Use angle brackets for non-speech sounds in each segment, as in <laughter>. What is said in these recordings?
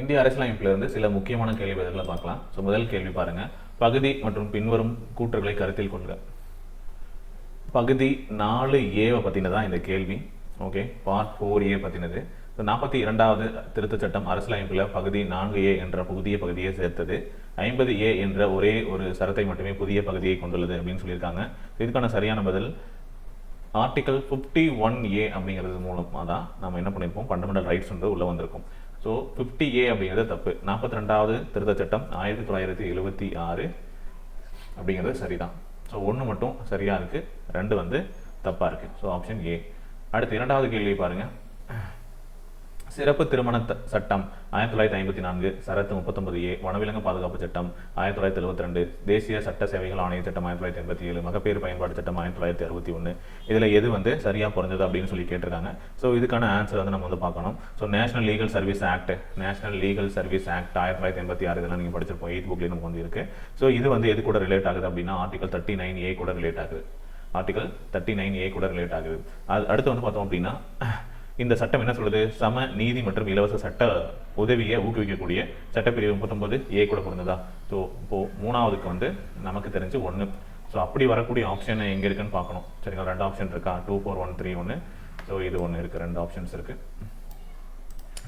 இந்திய அரசியலமைப்பில் இருந்து சில முக்கியமான கேள்வி பதில்களை பார்க்கலாம். ஸோ முதல் கேள்வி பாருங்க. பகுதி மற்றும் பின்வரும் கூற்றுகளை கருத்தில் கொள்க. பகுதி நாலு ஏவை பற்றினதான் இந்த கேள்வி. ஓகே. பார்ட் ஃபோர் ஏ பற்றினது நாற்பத்தி இரண்டாவது திருத்தச் சட்டம் அரசியலமைப்பில் பகுதி நான்கு ஏ என்ற புதிய பகுதியை சேர்த்தது. ஐம்பது ஏ என்ற ஒரே ஒரு சரத்தை மட்டுமே புதிய பகுதியை கொண்டுள்ளது அப்படின்னு சொல்லியிருக்காங்க. இதுக்கான சரியான பதில் ஆர்டிக்கல் ஃபிஃப்டி ஒன் ஏ அப்படிங்கிறது மூலமாக தான் நம்ம என்ன பண்ணியிருப்போம் ஃபண்டமெண்டல் ரைட்ஸ் வந்து உள்ளே வந்திருக்கும். ஸோ ஃபிஃப்டி ஏ அப்படிங்கிறது தப்பு. நாற்பத்தி ரெண்டாவது திருத்த சட்டம் ஆயிரத்தி தொள்ளாயிரத்தி எழுபத்தி ஆறு அப்படிங்கிறது சரிதான். ஸோ ஒன்று மட்டும் சரியாக இருக்குது ரெண்டு வந்து தப்பாக இருக்குது ஸோ ஆப்ஷன் ஏ அடுத்து இரண்டாவது கேள்வி பாருங்கள் சிறப்பு திருமண சட்டம். ஆயிரத்தி தொள்ளாயிரத்தி ஐம்பத்தி நான்கு சரத்து முப்பத்தொன்பது ஏ வனவிலங்கு பாதுகாப்பு சட்டம். ஆயிரத்தி தொள்ளாயிரத்தி எழுபத்தி ரெண்டு தேசிய சட்ட சேவைகள் ஆணைய சட்டம் ஆயிரத்தி தொள்ளாயிரத்தி எண்பத்தி ஏழு மகப்பேறு பயன்பாடு சட்டம் ஆயிரத்தி தொள்ளாயிரத்தி அறுபத்தி ஒன்று இதில் எது வந்து சரியாக பொருந்தது அப்படின்னு சொல்லி கேட்டிருக்காங்க. ஸோ இதுக்கான ஆன்சர் வந்து நம்ம வந்து பார்க்கணும். So national legal service act national legal service act ஆயிரத்தி தொள்ளாயிரத்தி எண்பத்தி ஆறு இதெல்லாம் நீங்கள் படிச்சிருப்போம். எயித் புக்லேயே நமக்கு வந்து இருக்கு. ஸோ இது வந்து எது கூட ரிலேட் ஆகுது அப்படின்னா ஆர்டிகல் தேர்ட்டி நைன் ஏ கூட ரிலேட் ஆகுது. ஆர்டிகல் தேர்ட்டி நைன் ஏ கூட ரிலேட் ஆகுது. அது அடுத்து வந்து பார்த்தோம் அப்படின்னா இந்த சட்டம் என்ன சொல்லுது? சம நீதி மற்றும் இலவச சட்ட உதவியை ஊக்குவிக்கக்கூடிய சட்டப்பிரிவு முப்பத்தொம்பது ஏ கூட பொருந்ததா ஸோ இப்போது மூணாவதுக்கு வந்து நமக்கு தெரிஞ்சு ஒன்று ஸோ அப்படி வரக்கூடிய ஆப்ஷன் எங்கே இருக்குன்னு பார்க்கணும். சரிங்களா? ரெண்டு ஆப்ஷன் இருக்கா? டூ ஃபோர் ஒன் த்ரீ ஒன்று ஸோ இது ஒன்று இருக்குது ரெண்டு ஆப்ஷன்ஸ் இருக்குது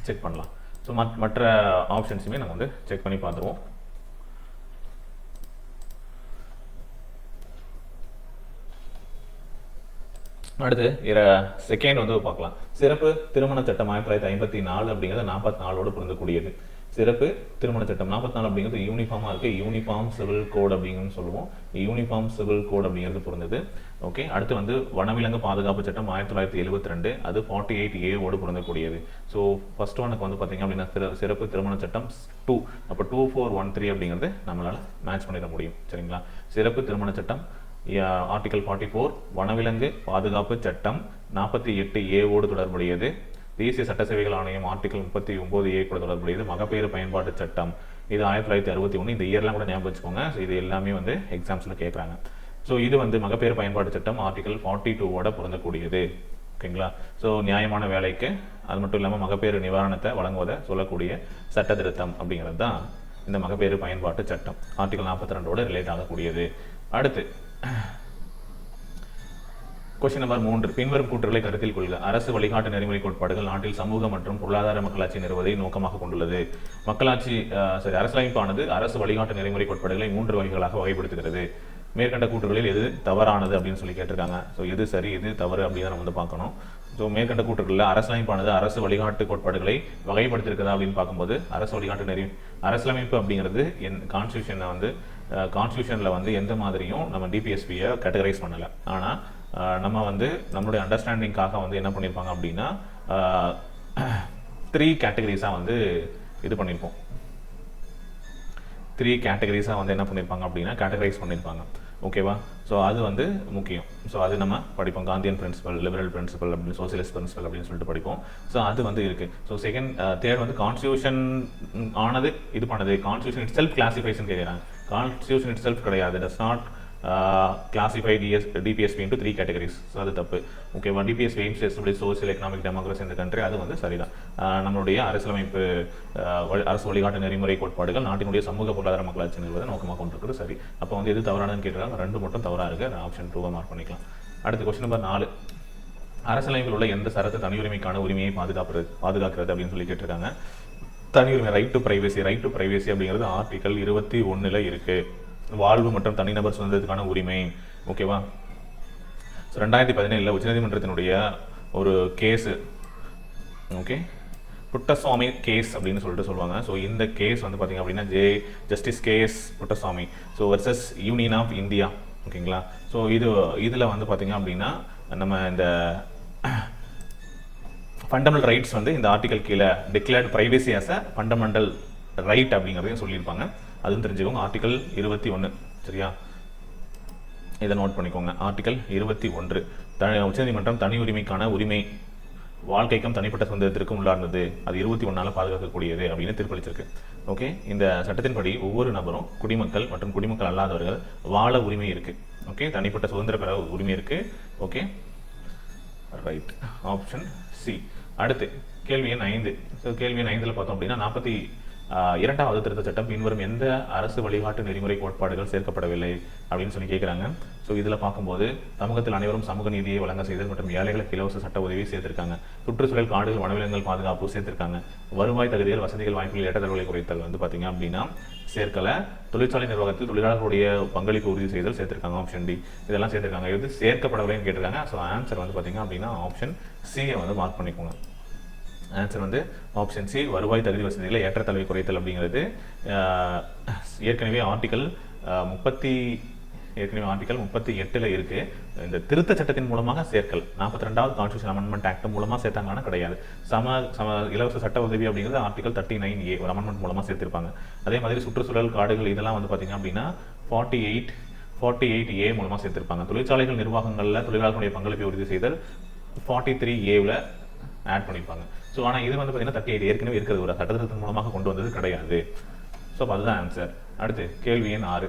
செக் பண்ணலாம். ஸோ மற்ற ஆப்ஷன்ஸுமே நம்ம வந்து செக் பண்ணி பார்த்துருவோம். அடுத்து. இர செகண்ட் வந்து பார்க்கலாம். சிறப்பு திருமண சட்டம் ஆயிரத்தி தொள்ளாயிரத்தி ஐம்பத்தி நாலு அப்படிங்கிறது நாற்பத்தி நாலோடு பொருந்தக்கூடியது. சிறப்பு திருமண சட்டம் நாற்பத்தி நாலு அப்படிங்கிறது யூனிஃபார்மாக இருக்குது யூனிஃபார்ம் சிவில் கோட் அப்படிங்கன்னு சொல்லுவோம். யூனிஃபார்ம் சிவில் கோட் அப்படிங்கிறது பொருந்தது. ஓகே அடுத்து வந்து வனவிலங்கு பாதுகாப்பு சட்டம் ஆயிரத்தி தொள்ளாயிரத்தி எழுபத்தி ரெண்டு. அது ஃபார்ட்டி எயிட் ஏவோடு பொருந்தக்கூடியது. ஸோ ஃபர்ஸ்ட் ஒனுக்கு வந்து பார்த்தீங்க அப்படின்னா சிறப்பு திருமண சட்டம் டூ அப்போ டூ ஃபோர் ஒன் த்ரீ அப்படிங்கிறது நம்மளால் மேட்ச் பண்ணிட முடியும். சரிங்களா? சிறப்பு திருமண சட்டம் ஆர்டிகல் ஃபார்ட்டி ஃபோர் வனவிலங்கு பாதுகாப்பு சட்டம் நாற்பத்தி எட்டு ஏவோடு தொடர்புடையது. தேசிய சட்ட சேவைகள் ஆணையம் ஆர்டிகல் முப்பத்தி ஒம்பது ஏ கூட தொடர்புடையது. மகப்பேறு பயன்பாட்டு சட்டம். இது ஆயிரத்தி தொள்ளாயிரத்தி அறுபத்தி ஒன்று இந்த இயர்லாம் கூட ஞாபகம் வச்சுக்கோங்க. ஸோ இது எல்லாமே வந்து எக்ஸாம்ஸில் கேட்குறாங்க. ஸோ இது வந்து மகப்பேறு பயன்பாட்டு சட்டம் ஆர்டிகல் ஃபார்ட்டி டூவோட பொருந்தக்கூடியது. ஓகேங்களா? ஸோ நியாயமான வேலைக்கு அது மட்டும் இல்லாமல் மகப்பேறு நிவாரணத்தை வழங்குவதை சொல்லக்கூடிய சட்ட திருத்தம் அப்படிங்கிறது தான் இந்த மகப்பேறு பயன்பாட்டு சட்டம். ஆர்டிகல் நாற்பத்தி ரெண்டோட ரிலேட் ஆகக்கூடியது. அடுத்து கொஸ்டின் நம்பர் மூன்று. பின்வரும் கூற்றுகளை கருத்தில் கொள்க. அரசு வழிகாட்டு நெறிமுறை கோட்பாடுகள் நாட்டில் சமூக மற்றும் பொருளாதார மக்களாட்சி நிறுவதை நோக்கமாக கொண்டுள்ளது. மக்களாட்சி அஹ், சரி அரசியலமைப்பானது அரசு வழிகாட்டு நெறிமுறை கோட்பாடுகளை மூன்று வகைகளாக வகைப்படுத்துகிறது. மேற்கண்ட கூற்றுகளில் எது தவறானது அப்படின்னு சொல்லி கேட்டிருக்காங்க. ஸோ எது சரி எது தவறு அப்படின்னு நம்ம வந்து பார்க்கணும். ஸோ மேற்கண்ட கூற்றுகளில் அரசியலமைப்பானது அரசு வழிகாட்டு கோட்பாடுகளை வகைப்படுத்திருக்குதா அப்படின்னு பார்க்கும்போது அரசு வழிகாட்டு நெறி அரசியலமைப்பு அப்படிங்கிறது என் கான்ஸ்டியூஷனை வந்து கான்ஸ்டியூஷனில் வந்து எந்த மாதிரியும் நம்ம டிபிஎஸ்பியை கேட்டகரைஸ் பண்ணலை. ஆனால் நம்ம வந்து நம்மளுடைய அண்டர்ஸ்டாண்டிங்காக வந்து என்ன பண்ணியிருப்பாங்க அப்படின்னா த்ரீ கேட்டகரிஸாக வந்து இது பண்ணியிருப்போம் த்ரீ கேட்டகரிஸாக வந்து என்ன பண்ணியிருப்பாங்க அப்படின்னா கேட்டகரைஸ் பண்ணியிருப்பாங்க ஓகேவா ஸோ அது வந்து முக்கியம். ஸோ அது நம்ம படிப்போம். காந்தியன் பிரின்சிபல் லிபரல் பிரின்சிபல் அப்படின்னு சோசியலிஸ்ட் பிரின்சிபல் அப்படின்னு சொல்லிட்டு படிப்போம். ஸோ அது வந்து இருக்குது ஸோ செகண்ட் தேர்ட் வந்து கான்ஸ்டியூஷன் ஆனது இது பண்ணது. கான்ஸ்டியூஷன் இட் செல்ஃப் கிளாசிஃபைஷன் கேட்குறாங்க கான்ஸ்டியூஷன் இட் செல்ஃப் கிடையாது. Does not classify DS DPSP into three categories so அது தப்பு. ஓகேவா DPSP aims establish social economic democracy இந்த கண்ட்ரி அது வந்து சரிதான். Uh, நம்மளுடைய அரசியலமைப்பு uh, அரசு வழிகாட்டு நெறிமுறை கோட்பாடுகள் நாட்டினுடைய சமூக பொருளாதார மக்களாட்சி நிறுவதை நோக்கமாக கொண்டிருக்கிறது. சரி. அப்போ வந்து எது தவறானதுன்னு கேட்டிருக்காங்க ரெண்டு மட்டும் தவறாக இருக்கு. ஆப்ஷன் டூவை மார்க் பண்ணிக்கலாம். அடுத்து கொஸ்டின் நம்பர் நாலு. அரசியலமைப்பில் உள்ள எந்த சரத்து தனியுரிமைக்கான உரிமையை பாதுகாப்பு பாதுகாக்கிறது அப்படின்னு சொல்லி கேட்டிருக்காங்க. தனியுரிமை right to privacy right to privacy அப்படிங்கிறது ஆர்டிகல் இருபத்தி ஒன்றில் இருக்குது வாழ்வு மற்றும் தனிநபர் சுதந்திரத்துக்கான உரிமை. ஓகேவா ஸோ ரெண்டாயிரத்தி பதினேழில் உச்சநீதிமன்றத்தினுடைய ஒரு கேஸு ஓகே புட்டசுவாமி கேஸ் அப்படின்னு சொல்லிட்டு சொல்லுவாங்க. ஸோ இந்த கேஸ் வந்து பார்த்தீங்க அப்படின்னா J justice KS Puttaswamy so versus union of India ஓகேங்களா ஸோ இது இதில் வந்து பார்த்தீங்க அப்படின்னா நம்ம இந்த ஃபண்டமெண்டல் ரைட்ஸ் வந்து இந்த ஆர்டிகல் கீழே declared privacy as a fundamental right அப்படிங்கிறதையும் சொல்லியிருப்பாங்க. அதுவும் தெரிஞ்சுக்கோங்க. ஆர்டிகல் இருபத்தி ஒன்று சரியா? இதை நோட் பண்ணிக்கோங்க. ஆர்டிகல் இருபத்தி ஒன்று. தனி உச்சநீதிமன்றம் தனி உரிமைக்கான உரிமை வாழ்க்கைக்கும் தனிப்பட்ட சுதந்திரத்திற்கும் உள்ளார்ந்தது அது இருபத்தி ஒன்றால் பாதுகாக்கக்கூடியது அப்படின்னு தீர்ப்பளிச்சிருக்கு. ஓகே இந்த சட்டத்தின்படி ஒவ்வொரு நபரும் குடிமக்கள் மற்றும் குடிமக்கள் அல்லாதவர்கள் வாழ உரிமை இருக்குது ஓகே தனிப்பட்ட சுதந்திர பெற உரிமை இருக்குது ஓகே ரைட் ஆப்ஷன் சி அடுத்து கேள்வி எண் ஐந்து. ஸோ கேள்வி எண் ஐந்தில் பார்த்தோம் அப்படின்னா நாற்பத்தி இரண்டாவது திருத்த சட்டம் பின்வரும் எந்த அரசு வழிகாட்டு நெறிமுறை கோட்பாடுகள் சேர்க்கப்படவில்லை அப்படின்னு சொல்லி கேட்குறாங்க ஸோ இதில் பார்க்கும்போது சமூகத்தில் அனைவரும் சமூக நீதியை வழங்க செய்தல் மற்றும் ஏழைகளுக்கு இலவச சட்ட உதவி சேர்த்திருக்காங்க. சுற்றுச்சூழல் காடுகள் வனவிலங்குகள் பாதுகாப்பு சேர்த்திருக்காங்க. வருவாய் தகுதிகள் வசதிகள் வாய்ப்புகள் ஏற்றத்தழுவலை குறைத்தல் வந்து பார்த்தீங்க அப்படின்னா சேர்க்கலை. தொழிற்சாலை நிர்வாகத்தில் தொழிலாளர்களுடைய பங்களிப்பு உறுதி செய்தல் சேர்த்திருக்காங்க ஆப்ஷன் டி இதெல்லாம் சேர்த்திருக்காங்க. இது சேர்க்கப்படவில்லைன்னு கேட்டிருக்காங்க. ஸோ ஆன்சர் வந்து பார்த்தீங்க அப்படின்னா ஆப்ஷன் சியை வந்து மார்க் பண்ணிக்கோங்க. ஆன்சர் வந்து ஆப்ஷன் சி வருவாய் தகுதி வசதிகளை ஏற்றத்தளவை குறைத்தல் அப்படிங்கிறது. ஏற்கனவே ஆர்டிக்கல் முப்பத்தி ஏற்கனவே ஆர்டிக்கல் முப்பத்தி எட்டில் இருக்குது இந்த திருத்த சட்டத்தின் மூலமாக சேர்க்கல். நாற்பத்தி ரெண்டாவது கான்ஸ்டியூஷன் அமெண்ட்மெண்ட் ஆக்ட் மூலமாக சேர்த்தாங்கன்னா கிடையாது. சம சம இலவச சட்ட உதவி அப்படிங்கிறது ஆர்டிகல் தேர்ட்டி நைன் ஏ ஒரு அமெண்ட்மெண்ட் மூலமாக சேர்த்திருப்பாங்க. அதே மாதிரி சுற்றுச்சூழல் காடுகள் இதெல்லாம் வந்து பார்த்தீங்க அப்படின்னா forty eight forty eight A மூலமாக சேர்த்திருப்பாங்க. தொழிற்சாலைகள் நிர்வாகங்களில் தொழிலாளர்களுடைய பங்களிப்பை உறுதி செய்தல் ஃபார்ட்டி த்ரீ ஏவில் ஆட் பண்ணியிருப்பாங்க ஸோ ஆனால் இது வந்து பார்த்தீங்கன்னா தட்டி ஏற்கனவே இருக்கிறது. ஒரு சட்டத்திட்டத்தின் மூலமாக கொண்டு வந்தது கிடையாது. ஸோ அதுதான் ஆன்சர் அடுத்து கேள்வி எண் ஆறு.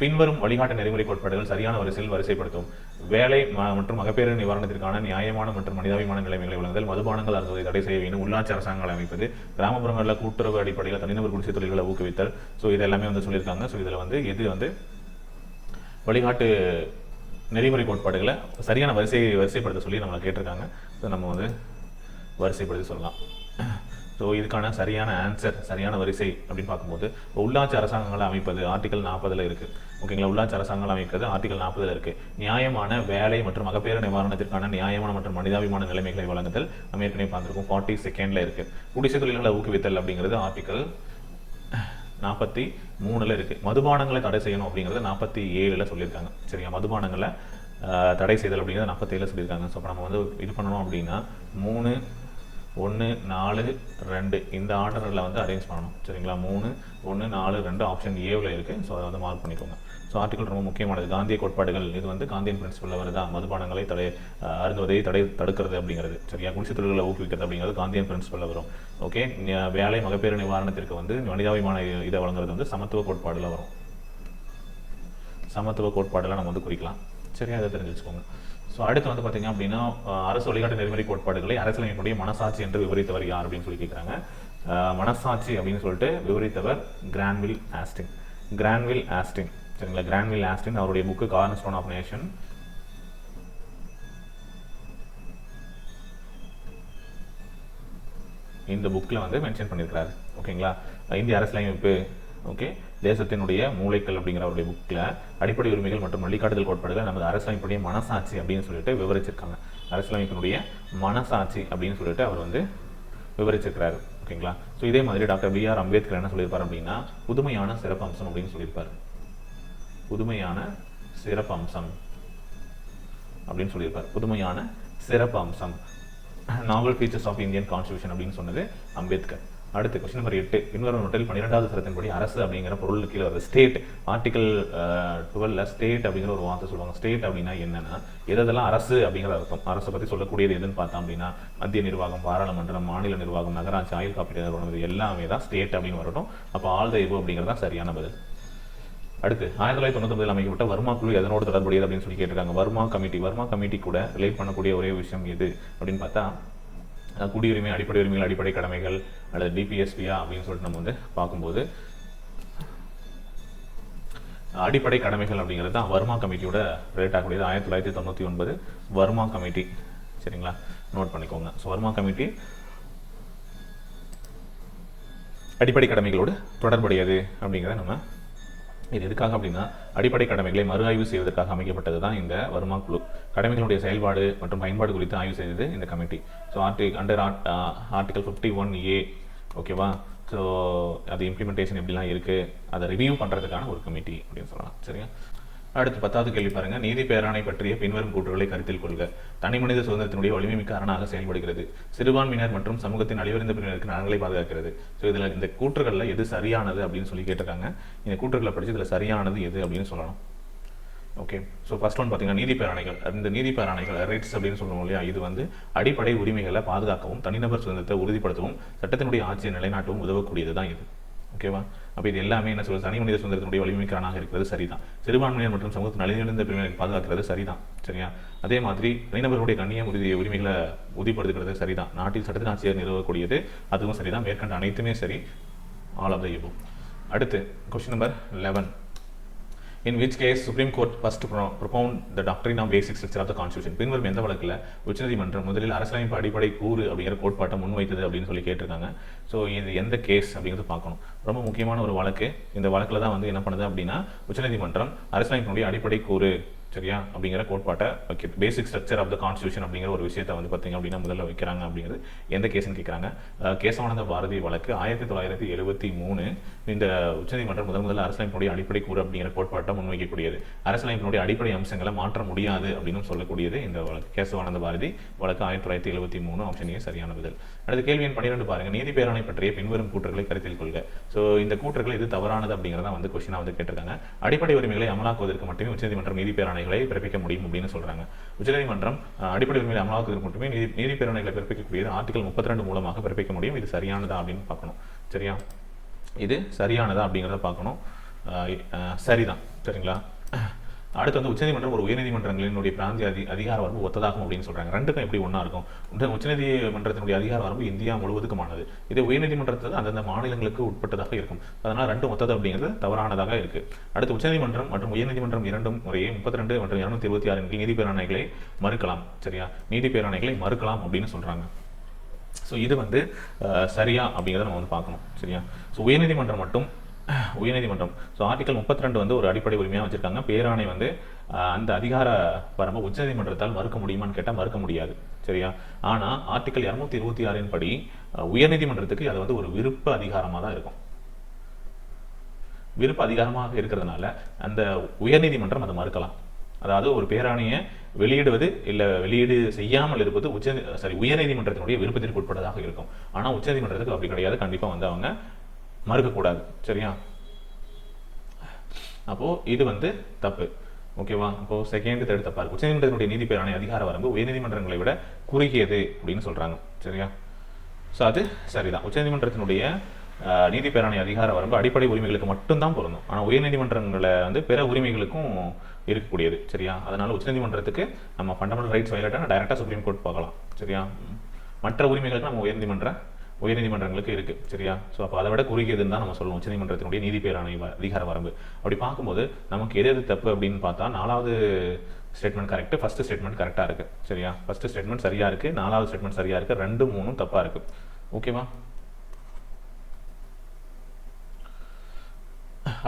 பின்வரும் வழிகாட்டு நெறிமுறை கோட்பாடுகள் சரியான வரிசையில் வரிசைப்படுத்தும். வேலை மற்றும் மகப்பேறு நிவாரணத்திற்கான நியாயமான மற்றும் மனிதாபிமான நிலைமைகளை வழங்குதல் மதுபானங்கள் அருந்துவதை தடை செய்ய வேண்டும். உள்ளாட்சி அரசாங்கங்களை அமைப்பது கிராமப்புறங்களில் கூட்டுறவு அடிப்படையில் தனிநபர் குடிசை தொழில்களை ஊக்குவித்தல். ஸோ இது எல்லாமே வந்து சொல்லியிருக்காங்க. ஸோ இதில் வந்து எது வந்து வழிகாட்டு நெறிமுறை கோட்பாடுகளை சரியான வரிசை வரிசைப்படுத்த சொல்லி நம்மளை கேட்டிருக்காங்க. ஸோ நம்ம வந்து வரிசைப்படுத்தி சொல்லலாம். ஸோ இதுக்கான சரியான ஆன்சர் சரியான வரிசை அப்படின்னு பார்க்கும்போது உள்ளாட்சி அரசாங்கங்களை அமைப்பது ஆர்டிகல் நாற்பதில் இருக்குது ஓகேங்களா உள்ளாட்சி அரசாங்கங்கள் அமைக்கிறது ஆர்டிகல் நாற்பதில் இருக்குது நியாயமான வேலை மற்றும் மகப்பேறு நிவாரணத்திற்கான நியாயமான மற்றும் மனிதாபிமான நிலைமைகளை வழங்குதல் நம்ம ஏற்கனவே பார்த்துருக்கோம். ஃபார்ட்டி செகண்ட்ல இருக்குது குடிசை தொழில்களை ஊக்குவித்தல் அப்படிங்கிறது ஆர்டிகல் நாற்பத்தி மூணில் இருக்குது மதுபானங்களை தடை செய்யணும் அப்படிங்கிறது நாற்பத்தி ஏழில் சொல்லியிருக்காங்க. சரியா? மதுபானங்களை தடை செய்தல் அப்படிங்கிறது நாற்பத்தேழில் சொல்லியிருக்காங்க. ஸோ நம்ம வந்து இது பண்ணணும் அப்படின்னா மூணு ஒன்று நாலு ரெண்டு. இந்த ஆர்டரில் வந்து அரேஞ்ச் பண்ணணும். சரிங்களா? மூணு ஒன்று நாலு ரெண்டு ஆப்ஷன் ஏவில் இருக்குது ஸோ அதை வந்து மார்க் பண்ணிக்கோங்க. ஸோ ஆர்டிகல் ரொம்ப முக்கியமானது. காந்திய கோட்பாடுகள். இது வந்து காந்தியன் பிரின்சிபலில் வருதா? மதுபானங்களை தடை அருந்துவதை தடை தடுக்கிறது அப்படிங்கிறது. சரியா? குடிசை தொழில்களை ஊக்குவிக்கிறது அப்படிங்கிறது காந்தியன் பிரின்சிபலில் வரும். ஓகே வேலை மகப்பேறு நிவாரணத்திற்கு வந்து மனிதாபிமான இதை வழங்குறது வந்து சமத்துவ கோட்பாடில் வரும். சமத்துவ கோட்பாடுல நம்ம வந்து குறிக்கலாம். சரியா? அதை தெரிஞ்சு வச்சுக்கோங்க ஸோ அடுத்து வந்து பார்த்தீங்க அப்படின்னா அரசு வழிகாட்டு நெறிமுறை கோட்பாடுகளை அரசியலமைப்புடைய மனசாட்சி என்று விவரித்தவர் யார் அப்படின்னு சொல்லி கேட்குறாங்க மனசாட்சி அப்படின்னு சொல்லிட்டு விவரித்தவர் கிரான்வில் ஆஸ்டின் கிரான்வில் ஆஸ்டின் சரிங்களா? கிரான்வில் ஆஸ்டின் அவருடைய book corner stone of nation இந்த புக்கில் வந்து மென்ஷன் பண்ணியிருக்கிறாரு ஓகேங்களா இந்திய அரசியலமைப்பு ஓகே தேசத்தினுடைய மூளைக்கல் அப்படிங்கிற அவருடைய புக்கில் அடிப்படை உரிமைகள் மற்றும் வழிகாட்டுதல் கோட்பாடுகள் நமது அரசியலமைப்புடைய மனசாட்சி அப்படின்னு சொல்லிட்டு விவரிச்சிருக்காங்க. அரசியலமைப்பினுடைய மனசாட்சி அப்படின்னு சொல்லிட்டு அவர் வந்து விவரிச்சிருக்கிறாரு. ஓகேங்களா ஸோ இதே மாதிரி டாக்டர் பி ஆர் அம்பேத்கர் என்ன சொல்லியிருப்பார் அப்படின்னா புதுமையான சிறப்பம்சம் அப்படின்னு சொல்லியிருப்பார். புதுமையான சிறப்பம்சம் அப்படின்னு சொல்லியிருப்பார். புதுமையான சிறப்பு அம்சம் novel features of Indian constitution அப்படின்னு சொன்னது அம்பேத்கர். அடுத்து கொஸ்டின் நம்பர் எட்டு. பின்வரும் நோட்டில் பன்னிரெண்டாவது சரத்தின்படி அரசு அப்படிங்கிற பொருள் கீழே வருது. ஸ்டேட் ஆர்டிகல் டுவெல்ல ஸ்டேட் அப்படிங்கிற ஒரு வார்த்தை சொல்லுவாங்க. ஸ்டேட் அப்படின்னா என்னன்னா எதெல்லாம் அரசு அப்படிங்கிற அர்த்தம். அரசை பத்தி சொல்லக்கூடியது எதுன்னு பார்த்தோம் அப்படின்னா மத்திய நிர்வாகம் பாராளுமன்றம் மாநில நிர்வாகம் நகராட்சி ஆயுள் காப்பீடு நிறுவனம் இது எல்லாமே தான் ஸ்டேட் அப்படின்னு வரட்டும். அப்போ ஆல் த இபோ அப்படிங்கிறது தான் சரியான பதில். அடுத்து ஆயிரத்தி தொள்ளாயிரத்தி தொண்ணூத்தி அமைக்கப்பட்ட வர்மா குழு எதனோடு தொடர்புடையது அப்படின்னு சொல்லி கேட்டிருக்காங்க. வர்மா கமிட்டி. வர்மா கமிட்டி கூட ரிலேட் பண்ணக்கூடிய ஒரே விஷயம் எது அப்படின்னு பார்த்தா குடியுரிமை அடிப்படை உரிமைகள் அடிப்படை கடமைகள் அல்லது டிபிஎஸ்பியா அப்படின்னு சொல்லிட்டு நம்ம வந்து பார்க்கும்போது அடிப்படை கடமைகள் அப்படிங்கிறது தான் வர்மா கமிட்டியோட ரேட் ஆகக்கூடியது ஆயிரத்தி தொள்ளாயிரத்தி தொண்ணூற்றி ஒன்பது வர்மா கமிட்டி. சரிங்களா? நோட் பண்ணிக்கோங்க. ஸோ வர்மா கமிட்டி அடிப்படை கடமைகளோடு தொடர்புடையது அப்படிங்கிறத நம்ம இது எதுக்காக அப்படின்னா அடிப்படை கடமைகளை மறு ஆய்வு செய்வதற்காக அமைக்கப்பட்டது தான் இந்த வருமா குழு. கடமைகளுடைய செயல்பாடு மற்றும் பயன்பாடு குறித்து ஆய்வு செய்தது இந்த committee. So art under art article fifty one A ஓகேவா ஸோ அது இம்ப்ளிமெண்டேஷன் எப்படிலாம் இருக்குது அதை ரிவ்யூ பண்ணுறதுக்கான ஒரு கமிட்டி அப்படின்னு சொல்லலாம். சரியா? அடுத்து பத்தாவது கேள்வி பாருங்க. நீதி பேராணை பற்றிய பின்வரும் கூற்றுகளை கருத்தில் கொள்க. தனிமனித சுதந்திரத்தினுடைய வலிமைமிக்க அரணாக செயல்படுகிறது. சிறுபான்மையினர் மற்றும் சமூகத்தின் அழிவறிந்த பிரிவினருக்கு நலன்களை பாதுகாக்கிறது. ஸோ இதில் இந்த கூற்றுகளில் எது சரியானது அப்படின்னு சொல்லி கேட்டிருக்காங்க. இந்த கூற்றுகளை படிச்சு இதில் சரியானது எது அப்படின்னு சொல்லணும் ஓகே ஸோ ஃபர்ஸ்ட் ஒன் பார்த்தீங்கன்னா நீதி பேராணைகள். இந்த நீதி பேராணைகள் ரைட்ஸ் அப்படின்னு சொல்லுவோம் இல்லையா? இது வந்து அடிப்படை உரிமைகளை பாதுகாக்கவும் தனிநபர் சுதந்திரத்தை உறுதிப்படுத்தவும் சட்டத்தினுடைய ஆட்சியை நிலைநாட்டவும் உதவக்கூடியது தான் இது ஓகேவா அப்போ இது எல்லாமே என்ன சொல்றது? தனி மனித சுதந்திரத்தினுடைய வலிமைக்கானாக இருக்கிறது சரிதான். சிறுபான்மையினர் மற்றும் சமூகத்தின் நலிந்த பெருமை பாதுகாக்கிறது சரிதான். சரியா? அதே மாதிரி தனிநபர்களுடைய கண்ணியம் உறுதி உரிமைகளை உறுதிப்படுத்துகிறது சரிதான். நாட்டில் சட்டத்தின் ஆட்சியர் நிறுவக்கூடியது அதுவும் சரிதான். மேற்கண்ட அனைத்துமே சரி. ஆல் ஆஃப் த அடுத்து question number eleven in which case supreme court first pro- the doctrine of basic structure of of the பின்வரும் எந்த வழக்கில்? உச்சநீதிமன்றம் முதலில் அரசியலமைப்பு அடிப்படை கூறு அப்படிங்கிற கோட்பாட்டை முன்வைத்தது அப்படின்னு சொல்லி கேட்டிருக்காங்க. ஸோ இது எந்த கேஸ் அப்படிங்கிறது பார்க்கணும். ரொம்ப முக்கியமான ஒரு வழக்கு. இந்த வழக்கில் தான் வந்து என்ன பண்ணுது அப்படின்னா உச்சநீதிமன்றம் அரசியலமைப்பினுடைய அடிப்படை கூறு சரியா? அப்படிங்கிற கோட்பாட்டை வைக்க basic structure of the constitution அப்படிங்கிற ஒரு விஷயத்தை வந்து பார்த்தீங்க அப்படின்னா முதல்ல வைக்கிறாங்க அப்படிங்கிறது எந்த கேஸ்னு கேட்குறாங்க கேசவானந்த பாரதி வழக்கு ஆயிரத்தி தொள்ளாயிரத்தி எழுபத்தி மூணு. இந்த உச்சநீதிமன்றம் முதல் முதல்ல அரசியலமைப்பினுடைய அடிப்படை கூறு அப்படிங்கிற கோட்பாட்டை முன்வைக்கக்கூடியது. அரசியலமைப்பினுடைய அடிப்படை அம்சங்களை மாற்ற முடியாது அப்படின்னு சொல்லக்கூடியது இந்த வழக்கு. கேசவானந்த பாரதி வழக்கு ஆயிரத்தி தொள்ளாயிரத்தி எழுபத்தி மூணு ஆப்ஷன் ஏ சரியான பதில். அடுத்த கேள்வி எண் பன்னிரெண்டு பாருங்க. நீதி பேரணை பற்றிய பின்வரும் கூற்றுகளை கருத்தில் கொள்க. ஸோ இந்த கூற்றுகள் இது தவறானது அப்படிங்கிறத வந்து கொஸ்டினாக வந்து கேட்டிருக்காங்க. அடிப்படை உரிமைகளை அமலாக்குவதற்கு மட்டுமே உச்சநீதிமன்றம் நீதி பேரணை பேராணைகளை பிறப்பிக்க முடியும் அப்படின்னு சொல்றாங்க. உச்சநீதிமன்றம் அடிப்படை உரிமைகளை அமலாக்குவதற்கு மட்டுமே நீதி நீதி பேரணைகளை பிறப்பிக்கக்கூடியது ஆர்டிகல் முப்பத்தி ரெண்டு மூலமாக பிறப்பிக்க முடியும். இது சரியானதா அப்படின்னு பார்க்கணும். சரியா? இது சரியானதா அப்படிங்கிறத பார்க்கணும். சரிதான். சரிங்களா? அடுத்து வந்து உச்சநீதிமன்றம் ஒரு உயர்நீதிமன்றங்களினுடைய பிராந்திய அதி அதிகார வரம்பு ஒத்ததாகும் அப்படின்னு சொல்றாங்க. ரெண்டுக்கும் எப்படி ஒன்றா இருக்கும்? உச்சநீதிமன்றத்தினுடைய அதிகார வரம்பு இந்தியா முழுவதுக்குமானது. இது உயர்நீதிமன்றத்தில் அந்தந்த மாநிலங்களுக்கு உட்பட்டதாக இருக்கும். அதனால் ரெண்டும் ஒத்தது அப்படிங்கிறது தவறானதாக இருக்கு. அடுத்து உச்சநீதிமன்றம் மற்றும் உயர்நீதிமன்றம் இரண்டும் முறையே முப்பத்தி ரெண்டு மற்றும் இருநூத்தி இருபத்தி ஆறு நீதி பேராணைகளை மறுக்கலாம். சரியா? நீதி பேராணைகளை மறுக்கலாம் அப்படின்னு சொல்றாங்க. ஸோ இது வந்து சரியா அப்படிங்கிறத நம்ம வந்து பார்க்கணும். சரியா? ஸோ உயர்நீதிமன்றம் மட்டும் உயர்நீதிமன்றம். ஸோ ஆர்டிகல் முப்பத்தி ரெண்டு வந்து ஒரு அடிப்படை உரிமையாக வச்சிருக்காங்க. பேராணை வந்து அந்த அதிகார வரம்பை உச்சநீதிமன்றத்தால் மறுக்க முடியுமான்னு கேட்டால் மறுக்க முடியாது. சரியா? ஆனால் ஆர்டிகல் இரநூத்தி இருபத்தி ஆறின் படி உயர்நீதிமன்றத்துக்கு அது வந்து ஒரு விருப்ப அதிகாரமாக தான் இருக்கும். விருப்ப அதிகாரமாக இருக்கிறதுனால அந்த உயர்நீதிமன்றம் அதை மறுக்கலாம். அதாவது ஒரு பேராணையை வெளியிடுவது இல்ல வெளியீடு செய்யாமல் இருப்பது உச்ச சாரி உயர்நீதிமன்றத்தினுடைய விருப்பத்திற்கு உட்பட்டதாக இருக்கும். ஆனா உச்சநீதிமன்றத்துக்கு அப்படி கிடையாது. கண்டிப்பா வந்து அவங்க மறுக்கக்கூடாது சரியா? அப்போது இது வந்து தப்பு ஓகேவா இப்போது செகண்ட் தேர்ட் தப்பாக இருக்கும் உச்சநீதிமன்றத்தினுடைய நீதி பேராணை அதிகார வரம்பு உயர்நீதிமன்றங்களை விட குறுகியது அப்படின்னு சொல்கிறாங்க சரியா? ஸோ அது சரிதான். உச்சநீதிமன்றத்தினுடைய நீதி பேராணை அதிகார வரம்பு அடிப்படை உரிமைகளுக்கு மட்டும்தான் பொருந்தும். ஆனால் உயர்நீதிமன்றங்களை வந்து பிற உரிமைகளுக்கும் இருக்கக்கூடியது சரியா? அதனால் உச்சநீதிமன்றத்துக்கு நம்ம ஃபண்டமெண்டல் ரைட்ஸ் வயலேட்டாக டைரெக்டாக சுப்ரீம் கோர்ட் பார்க்கலாம் சரியா? மற்ற உரிமைகளுக்கு நம்ம உயர்நீதிமன்ற உயர்நீதிமன்றங்களுக்கு இருக்கு சரியா? ஸோ அப்போ அதை விட குறுகியதுன்னு தான் நம்ம சொல்லுவோம் உச்சநீதிமன்றத்தினுடைய நீதி பேராணை அதிகார வரம்பு. அப்படி பார்க்கும்போது நமக்கு எது எது தப்பு அப்படின்னு பார்த்தா நாலாவது ஸ்டேட்மெண்ட் கரெக்ட் ஃபஸ்ட்டு ஸ்டேட்மெண்ட் கரெக்டாக இருக்குது சரியா? ஃபஸ்ட்டு ஸ்டேட்மெண்ட் சரியாக இருக்குது நாலாவது ஸ்டேட்மெண்ட் சரியாக இருக்குது ரெண்டு மூணும் தப்பாக இருக்குது ஓகேவா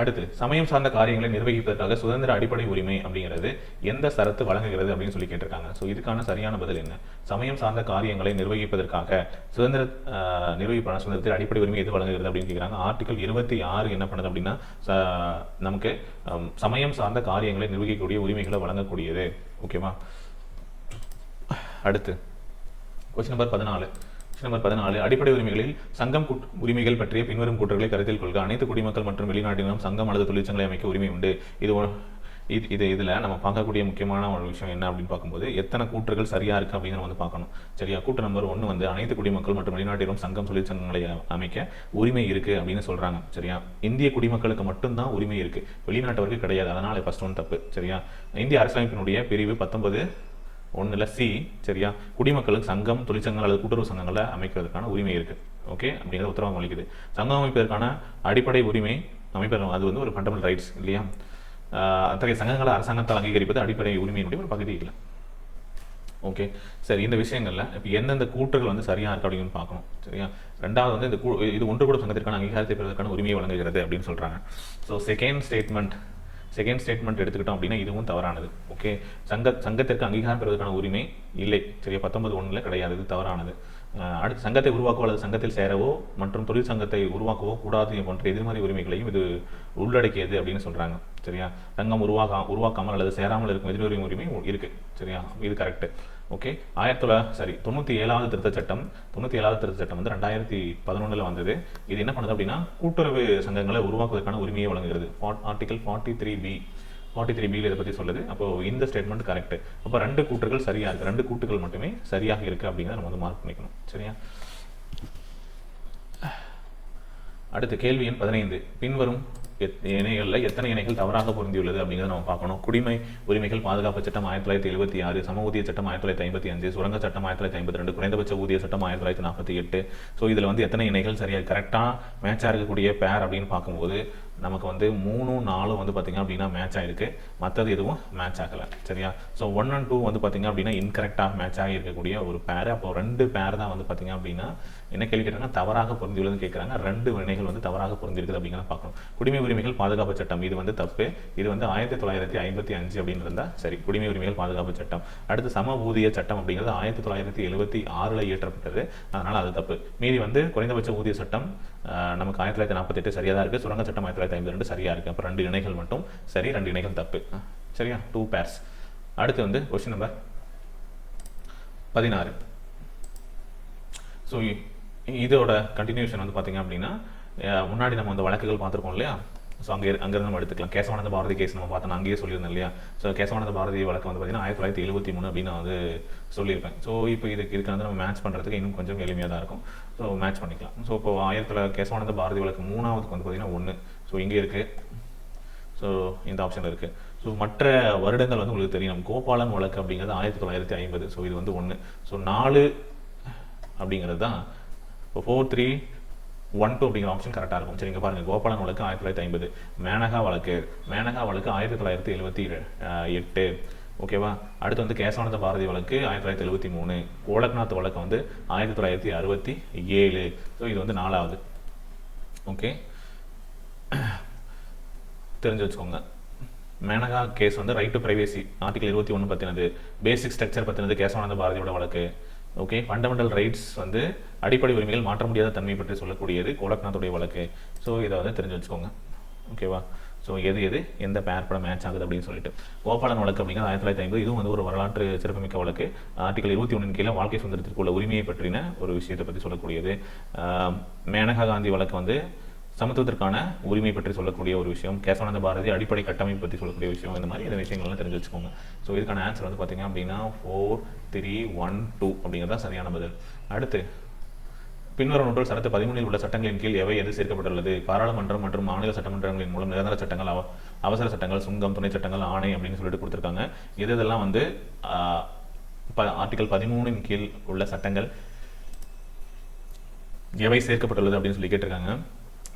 அடுத்து சமயம் சார்ந்த காரியங்களை நிர்வகிப்பதற்காக சுதந்திர அடிப்படை உரிமை அப்படிங்கிறது எந்த சரத்து வழங்குகிறது அப்படின்னு சொல்லி கேட்டிருக்காங்க. ஸோ இதுக்கான சரியான பதில் என்ன? சமயம் சார்ந்த காரியங்களை நிர்வகிப்பதற்காக சுதந்திர நிர்வகிப்பான சுதந்திரத்தில் அடிப்படை உரிமை எது வழங்குகிறது அப்படின்னு கேட்குறாங்க ஆர்டிகல் இருபத்தி ஆறு என்ன பண்ணுது அப்படின்னா நமக்கு சமயம் சார்ந்த காரியங்களை நிர்வகிக்கக்கூடிய உரிமைகளை வழங்கக்கூடியது. ஓகேவா அடுத்து கொஸ்டின் நம்பர் பதினாலு. நம்பர் பதினாலு அடிப்படை உரிமைகளில் சங்கம் உரிமைகள் பற்றிய பின்வரும் கூற்றுகளை கருத்தில் கொள்க. அனைத்து குடிமக்கள் மற்றும் வெளிநாட்டினரும் சங்கம் அல்லது தொழிற்சங்களை அமைக்க உரிமை உண்டு. இது இது இது இதில் நம்ம பார்க்கக்கூடிய முக்கியமான ஒரு விஷயம் என்ன அப்படின்னு பார்க்கும்போது எத்தனை கூற்றுகள் சரியாக இருக்கு அப்படிங்கிற வந்து பார்க்கணும். சரியா? கூட்டு நம்பர் ஒன்று வந்து அனைத்து குடிமக்கள் மற்றும் வெளிநாட்டினரும் சங்கம் தொழிற்சங்கங்களை அமைக்க உரிமை இருக்கு அப்படின்னு சொல்றாங்க. சரியா? இந்திய குடிமக்களுக்கு மட்டும்தான் உரிமை இருக்குது வெளிநாட்டவருக்கு கிடையாது. அதனால் ஃபஸ்ட் ஒன் தப்பு. சரியா? இந்திய அரசியலமைப்பினுடைய பிரிவு பத்தொன்பது ஒன்றில் சி சரியா? குடிமக்களுக்கு சங்கம் தொழிற்சங்கங்கள் அல்லது கூட்டுறவு சங்கங்களை அமைக்கிறதுக்கான உரிமை இருக்குது ஓகே அப்படிங்கிற உத்தரவாதம் அளிக்குது. சங்கம் அமைப்பதற்கான அடிப்படை உரிமை அமைப்பது அது வந்து ஒரு ஃபண்டமெண்டல் ரைட்ஸ் இல்லையா? அத்தகைய சங்கங்களை அரசாங்கத்தால் அங்கீகரிப்பது அடிப்படை உரிமையினுடைய ஒரு பகுதி இல்லை. ஓகே சரி இந்த விஷயங்களில் இப்போ எந்தெந்த கூற்றுகள் வந்து சரியாக இருக்கு அப்படின்னு பார்க்கணும். சரியா? ரெண்டாவது வந்து இந்த கூ- இது ஒன்று கூட சங்கத்திற்கான அங்கீகாரத்தை பெறுவதற்கான உரிமையை வழங்குகிறது அப்படின்னு சொல்கிறாங்க so second statement second statement எடுத்துக்கிட்டோம் அப்படின்னா இதுவும் தவறானது. ஓகே சங்க சங்கத்திற்கு அங்கீகாரம் பெறுவதற்கான உரிமை இல்லை. சரியா? பத்தொன்பது ஒன்றில் கிடையாது. இது தவறானது. அடுத்து சங்கத்தை உருவாக்கவோ அல்லது சங்கத்தில் சேரவோ மற்றும் தொழிற்சங்கத்தை உருவாக்கவோ கூடாது போன்ற எதிர்மறை உரிமைகளையும் இது உள்ளடக்கியது அப்படின்னு சொல்கிறாங்க சரியா? சங்கம் உருவாக்கா உருவாக்காமல் அல்லது சேராமல் இருக்கும் எதிர்மறை உரிமை இருக்கு. சரியா? இது கரெக்டு ஓகே ஆயிரத்தி தொள்ளாயிரம் சரி தொண்ணூற்றி ஏழாவது திருத்த சட்டம் தொண்ணூற்றி ஏழாவது திருத்த சட்டம் வந்து ரெண்டாயிரத்தி பதினொன்றில் வந்தது. இது என்ன பண்ணுது அப்படின்னா கூட்டுறவு சங்கங்களை உருவாக்குவதற்கான உரிமையை வழங்குகிறது. Article forty three B forty three பியில் இதை பற்றி சொல்லுது. அப்போ இந்த ஸ்டேட்மெண்ட் கரெக்ட் அப்போ ரெண்டு கூற்றுகள் சரியாக இருக்கு ரெண்டு கூட்டுகள் மட்டுமே சரியாக இருக்கு அப்படிங்கிறத நம்ம வந்து மார்க் பண்ணிக்கணும். சரியா? அடுத்து கேள்வி எண் பதினைந்து. பின்வரும் எத்- இணைகளில் எத்தனை இணைகள் தவறாக பொருந்தியுள்ளது அப்படிங்கிறத நம்ம பார்க்கணும். குடிமை உரிமைகள் பாதுகாப்பு சட்டம் ஆயிரத்தி தொள்ளாயிரத்தி எழுபத்தி ஆறு சம ஊதிய சட்டம் ஆயிரத்தி தொள்ளாயிரத்தி ஐம்பத்தி அஞ்சு சுரங்க சட்டம் ஆயிரத்தி தொள்ளாயிரத்தி ஐம்பத்தி ரெண்டு குறைந்தபட்ச ஊதிய சட்டம் ஆயிரத்தி தொள்ளாயிரத்தி நாற்பத்தி எட்டு. ஸோ இதில் வந்து எத்தனை இணைகள் சரியாக கரெக்டாக மேட்சாக இருக்கக்கூடிய பேர் அப்படின்னு பார்க்கும்போது நமக்கு வந்து மூணும் நாலும் வந்து பார்த்திங்க அப்படின்னா மேட்ச் ஆகிருக்கு மற்றது எதுவும் மேட்ச் ஆகலை. சரியா? ஸோ ஒன் அண்ட் டூ வந்து பார்த்திங்க அப்படின்னா இன்கரெக்டாக மேட்ச் ஆகி இருக்கக்கூடிய ஒரு பேர் அப்போ ரெண்டு பேர் தான் வந்து பார்த்திங்க அப்படின்னா என்ன கேள்வி கேட்டாங்கன்னா தவறாக பொருந்தியுள்ளதுன்னு கேட்குறாங்க ரெண்டு வினைகள் வந்து தவறாக பொருந்திருக்குது அப்படிங்கிறத பார்க்கணும். குடிமை உரிமைகள் பாதுகாப்பு சட்டம். இது வந்து தப்பு. இது வந்து ஆயிரத்தி தொள்ளாயிரத்தி ஐம்பத்தி அஞ்சு அப்படின்னு இருந்தால் சரி குடிமை உரிமைகள் பாதுகாப்பு சட்டம். அடுத்து சம ஊதிய சட்டம் அப்படிங்கிறது ஆயிரத்தி தொள்ளாயிரத்தி எழுபத்தி ஆறில் இயற்றப்பட்டது. அதனால் அது தப்பு. மீதி வந்து குறைந்தபட்ச ஊதிய சட்டம் நமக்கு ஆயிரத்தி தொள்ளாயிரத்தி நாற்பத்தெட்டு சரியாக தான் இருக்குது சுரங்க சட்டம் ஆயிரத்தி தொள்ளாயிரத்தி ஐம்பத்தி ரெண்டு சரியாக இருக்குது அப்போ ரெண்டு இணைகள் மட்டும் சரி ரெண்டு இணைகள் தப்பு. சரியா? டூ பேர்ஸ் அடுத்து வந்து கொஸ்டின் நம்பர் பதினாறு. ஸோ இதோட கண்டினியூஷன் வந்து பார்த்தீங்க அப்படின்னா முன்னாடி நம்ம அந்த வழக்குகள் பார்த்துருக்கோம் இல்லையா? ஸோ அங்கே அங்கேருந்து நம்ம எடுத்துக்கலாம். கேசவானந்த பாரதி கேஸ் நம்ம பார்த்தோம். அங்கேயே சொல்லியிருந்தேன் இல்லையா? ஸோ கேசவானந்த பாரதி வழக்கு வந்து பார்த்தீங்கன்னா ஆயிரத்தி தொள்ளாயிரத்தி எழுபத்தி மூணு அப்படின்னு நான் வந்து சொல்லியிருப்பேன். ஸோ இப்போ இதுக்கு இதுக்கு வந்து நம்ம மேட்ச் பண்ணுறதுக்கு இன்னும் கொஞ்சம் எளிமையாக தான் இருக்கும். ஸோ மேட்ச் பண்ணிக்கலாம். ஸோ இப்போ ஆயிரத்தி தொள்ளாயிரத்தி கேசவானந்த பாரதி வழக்கு மூணாவதுக்கு வந்து பார்த்தீங்கன்னா ஒன்று ஸோ இங்கே இருக்குது ஸோ இந்த ஆப்ஷன் இருக்குது ஸோ மற்ற வருடங்கள் வந்து உங்களுக்கு தெரியும். கோபாலன் வழக்கு அப்படிங்கிறது ஆயிரத்தி தொள்ளாயிரத்தி ஐம்பது. ஸோ இது வந்து ஒன்று ஸோ நாலு அப்படிங்கிறது தான். இப்போ ஃபோர் த்ரீ ஒன் டூ அப்படிங்கிற ஆப்ஷன் கரெக்டாக இருக்கும். சரிங்க பாருங்கள் கோபாலன் வழக்கு ஆயிரத்தி தொள்ளாயிரத்தி ஐம்பது. மேனகா வழக்கு. மேனகா வழக்கு ஆயிரத்தி தொள்ளாயிரத்தி எழுபத்தி எட்டு. ஓகேவா அடுத்து வந்து கேசவானந்த பாரதி வழக்கு ஆயிரத்தி தொள்ளாயிரத்தி எழுபத்தி மூணு. கோலக்நாத் வழக்கு வந்து ஆயிரத்தி தொள்ளாயிரத்தி அறுபத்தி ஏழு. ஸோ இது வந்து நாலாவது. ஓகே <coughs> தெரிஞ்சு வச்சுக்கோங்க. மேனகா கேஸ் வந்து ரைட் டு பிரைவேசி ஆர்டிகல் இருபத்தி ஒன்று பற்றினது பேசிக் ஸ்ட்ரக்சர் பற்றினது கேசவானந்த பாரதியோட வழக்கு. ஓகே ஃபண்டமெண்டல் ரைட்ஸ் வந்து அடிப்படை உரிமைகள் மாற்ற முடியாத தன்மை பற்றி சொல்லக்கூடியது கோலக்நாத்துடைய வழக்கு. ஸோ இதை வந்து தெரிஞ்சு வச்சுக்கோங்க. ஓகேவா ஸோ எது எது? எந்த பேர் படம் மேட்ச் ஆகுது அப்படின்னு சொல்லிட்டு. கோபாலன் வழக்கு அப்படிங்கிறது ஆயிரத்தி தொள்ளாயிரத்தி ஐம்பது. இதுவும் வந்து ஒரு வரலாற்று சிறப்புமிக்க வழக்கு. ஆர்டிகல் இருபத்தி ஒன்றின் கீழே வாழ்க்கை சுதந்திரத்திற்கு உள்ள உரிமையை பற்றின ஒரு விஷயத்தை பற்றி சொல்லக்கூடியது. மேனகா காந்தி வழக்கு வந்து சமத்துவத்திற்கான உரிமை பற்றி சொல்லக்கூடிய ஒரு விஷயம் கேசவானந்த பாரதி அடிப்படை கட்டமைப்பு பற்றி சொல்லக்கூடிய விஷயம் இந்த மாதிரி இந்த விஷயங்கள்லாம் தெரிஞ்சு வச்சுக்கோங்க. ஸோ இதுக்கான ஆன்சர் வந்து பார்த்தீங்க அப்படின்னா ஃபோர் த்ரீ ஒன் டூ அப்படிங்கிறது தான் சரியான பதில். அடுத்து பின்வரும் ஒன்று சட்டத்து பதிமூணில் உள்ள சட்டங்களின் கீழ் எவை எது சேர்க்கப்பட்டுள்ளது? பாராளுமன்றம் மற்றும் மாநில சட்டமன்றங்களின் மூலம் நிரந்தர சட்டங்கள் அவ அவசர சட்டங்கள் சுங்கம் துணை சட்டங்கள் ஆணை அப்படின்னு சொல்லிட்டு கொடுத்துருக்காங்க. எது இதெல்லாம் வந்து ஆர்டிகல் பதிமூணின் கீழ் உள்ள சட்டங்கள் எவை சேர்க்கப்பட்டுள்ளது அப்படின்னு சொல்லி கேட்டிருக்காங்க.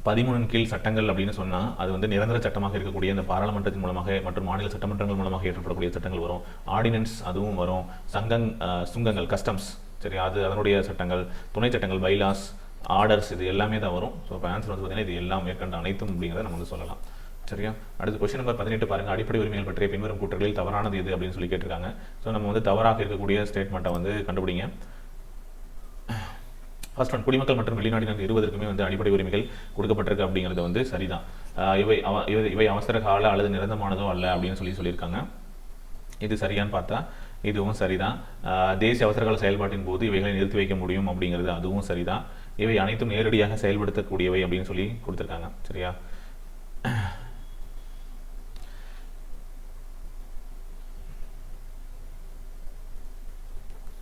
பதிமூணு கீழ் சட்டங்கள் அப்படின்னு சொன்னால் அது வந்து நிரந்தர சட்டமாக இருக்கக்கூடிய இந்த பாராளுமன்றத்தின் மூலமாக மற்றும் மாநில சட்டமன்றங்கள் மூலமாக ஏற்றப்படக்கூடிய சட்டங்கள் வரும். ஆர்டினன்ஸ் அதுவும் வரும். சங்கங் சுங்கங்கள் கஸ்டம்ஸ் சரி அது அதனுடைய சட்டங்கள் துணை சட்டங்கள் பைலாஸ் ஆர்டர்ஸ் இது எல்லாமே தான் வரும். ஸோ இப்போ ஆன்சர் வந்து பார்த்தீங்கன்னா இது எல்லாம் மேற்கண்ட அனைத்தும் அப்படிங்கிறத நம்ம வந்து சொல்லலாம். சரியா? அடுத்து கொஸ்டின் நம்பர் பதினெட்டு பாருங்க. அடிப்படை உரிமைகள் பற்றிய பின்வரும் கூற்றுகளில் தவறானது எது அப்படின்னு சொல்லி கேட்டிருக்காங்க. ஸோ நம்ம வந்து தவறாக இருக்கக்கூடிய ஸ்டேட்மெண்ட்டை வந்து கண்டுபிடிங்க. ஃபர்ஸ்ட் ஒன் குடிமக்கள் மற்றும் வெளிநாட்டினர் இருவருக்குமே வந்து அடிப்படை உரிமைகள் கொடுக்கப்பட்டிருக்கு அப்படிங்கிறது வந்து சரிதான். இவை அவ- இவை அவசர கால அல்லது நிரந்தரமானதோ அல்ல அப்படின்னு சொல்லி சொல்லியிருக்காங்க. இது சரியான்னு பார்த்தா இதுவும் சரிதான். ஆஹ் தேசிய அவசரகால செயல்பாட்டின் போது இவைகளை நிறுத்தி வைக்க முடியும் அப்படிங்கிறது அதுவும் சரிதான். இவை அனைத்தும் நேரடியாக செயல்படுத்தக்கூடியவை அப்படின்னு சொல்லி கொடுத்துருக்காங்க. சரியா?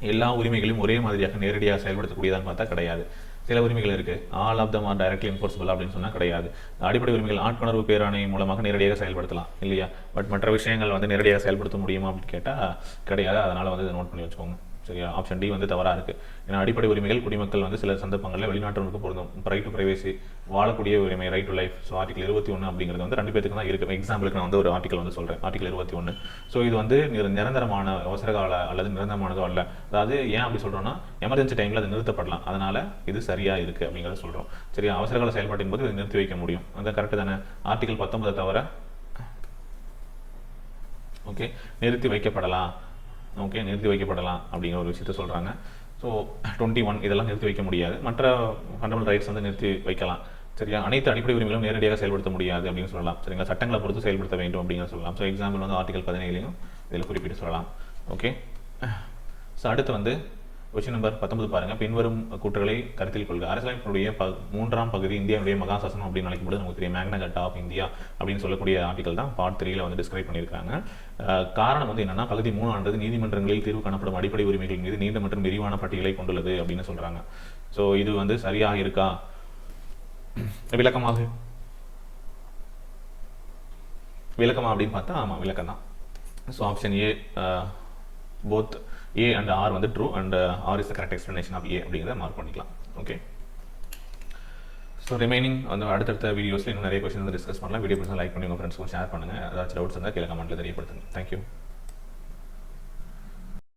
எல்லா உரிமைகளையும் ஒரே மாதிரியாக நேரடியாக செயல்படுத்தக்கூடியதான்னு பார்த்தா கிடையாது. சில உரிமைகள் இருக்கு. All of them are directly enforceable அப்படின்னு சொன்னால் கிடையாது. அடிப்படை உரிமைகள் ஆட்கொணர்வு பேராணை மூலமாக நேரடியாக செயல்படுத்தலாம் இல்லையா? பட் மற்ற விஷயங்கள் வந்து நேரடியாக செயல்படுத்த முடியுமா அப்படின்னு கேட்டால் கிடையாது. அதனால் வந்து நோட் பண்ணி வச்சுக்கோங்க. சரியா? ஆப்ஷன் டி வந்து தவறா இருக்கு. ஏன்னா அடிப்படை உரிமைகள் குடிமக்கள் வந்து சில சந்தர்ப்பங்களில் வெளிநாட்டவர்களுக்கு பொருந்தும். ரைட் டு பிரைவேசி வாழக்கூடிய உரிமை right to life so article இருபத்தி ஒன்று அப்படிங்கிறது வந்து ரெண்டு பேருக்கு தான் இருக்கு. எக்ஸாம்பிளுக்கு நான் வந்து ஒரு ஆர்டிகல் வந்து சொல்கிறேன் ஆர்டிகல் இருபத்தி ஒன்று ஸோ இது வந்து நிரந்தரமான அவசர கால அல்லது நிரந்தரமானதோ அல்ல. அதாவது ஏன் அப்படி சொல்றோம்னா எமர்ஜென்சி டைமில் அது நிறுத்தப்படலாம். அதனால இது சரியா இருக்கு அப்படிங்கிறத சொல்றோம். சரியா? அவசரகால செயல்பாட்டின் போது இதை நிறுத்தி வைக்க முடியும். அந்த கரெக்டு தானே? ஆர்டிகல் பத்தொன்பதை தவிர ஓகே நிறுத்தி வைக்கப்படலாம். ஓகே நிறுத்தி வைக்கப்படலாம் அப்படிங்கிற ஒரு விஷயத்த சொல்கிறாங்க ஸோ டுவெண்ட்டி ஒன் இதெல்லாம் நிறுத்தி வைக்க முடியாது. மற்ற ஃபண்டமெண்டல் ரைட்ஸ் வந்து நிறுத்தி வைக்கலாம். சரியா? அனைத்து அடிப்படை உரிமைகளும் நேரடியாக செயல்படுத்த முடியாது அப்படின்னு சொல்லலாம். சரிங்களா? சட்டங்களை பொறுத்து செயல்படுத்த வேண்டும் அப்படின்னு சொல்லலாம். ஸோ எக்ஸாம்பிள் வந்து ஆர்டிகல் பதினேழுலையும் இதில் குறிப்பிட்டு சொல்லலாம். ஓகே ஸோ அடுத்து வந்து கொஸ்டின் நம்பர் பத்தொன்பது பாருங்க. பின்வரும் கூற்றுகளை கருத்தில் கொள்க. அரசியலமைப்பினுடைய ப மூன்றாம் பகுதி இந்தியாவுடைய மகாசாசனம் அப்படின்னு அழைக்கும்போது நமக்கு தெரியும். மேக்னா கட் ஆஃப் இந்தியா அப்படின்னு சொல்லக்கூடிய ஆர்டிகல் தான் பார்ட் த்ரீல வந்து டிஸ்கிரைப் பண்ணியிருக்காங்க. காரணம் வந்து என்னன்னா பகுதி மூணு நீதிமன்றங்களில் தீர்வு காணப்படும் அடிப்படை உரிமைகள் மீது நீண்ட மற்றும் விரிவான பட்டியலை கொண்டுள்ளது அப்படின்னு சொல்றாங்க. ஸோ இது வந்து சரியாக இருக்கா? விளக்கமாக. விளக்கமா அப்படின்னு பார்த்தா ஆமாம் விளக்கம் தான் so option A both A and R வந்து true and R is the correct explanation of A அப்படிங்கிறத மார்க் பண்ணிக்கலாம். ஓகே ஸோ ரிமைனிங் வந்து அடுத்தடுத்த வீடியோஸில் இன்னும் நிறைய கொஸ்டின் வந்து டிஸ்கஸ் பண்ணலாம். வீடியோ பிடிச்சா லைக் பண்ணி உங்கள் ஃப்ரெண்ட்ஸ்க்கும் ஷேர் பண்ணுங்கள் ஏதாச்சும் டவுட்ஸ் இருந்தால் கீழே கமெண்ட்டில் தெரியப்படுத்துங்க. தேங்க்யூ